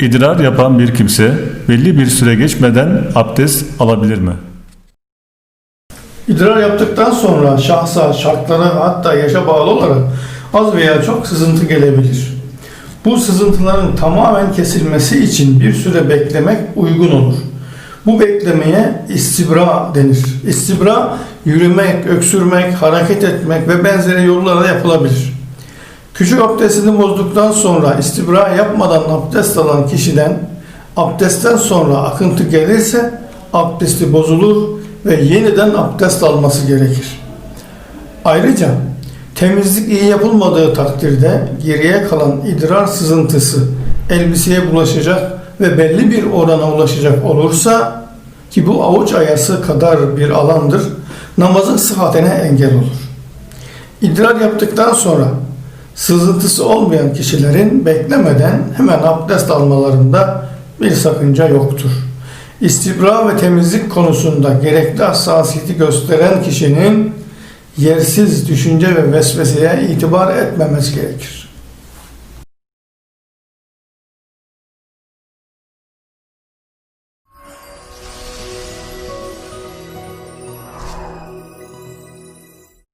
İdrar yapan bir kimse belli bir süre geçmeden abdest alabilir mi? İdrar yaptıktan sonra şahsa, şartlara hatta yaşa bağlı olarak az veya çok sızıntı gelebilir. Bu sızıntıların tamamen kesilmesi için bir süre beklemek uygun olur. Bu beklemeye istibra denir. İstibra yürümek, öksürmek, hareket etmek ve benzeri yollarla yapılabilir. Küçük abdestini bozduktan sonra istibra yapmadan abdest alan kişiden abdestten sonra akıntı gelirse abdesti bozulur ve yeniden abdest alması gerekir. Ayrıca temizlik iyi yapılmadığı takdirde geriye kalan idrar sızıntısı elbiseye bulaşacak ve belli bir orana ulaşacak olursa ki bu avuç ayası kadar bir alandır namazın sıhhatine engel olur. İdrar yaptıktan sonra sızıntısı olmayan kişilerin beklemeden hemen abdest almalarında bir sakınca yoktur. İstibra ve temizlik konusunda gerekli hassasiyeti gösteren kişinin yersiz düşünce ve vesveseye itibar etmemesi gerekir.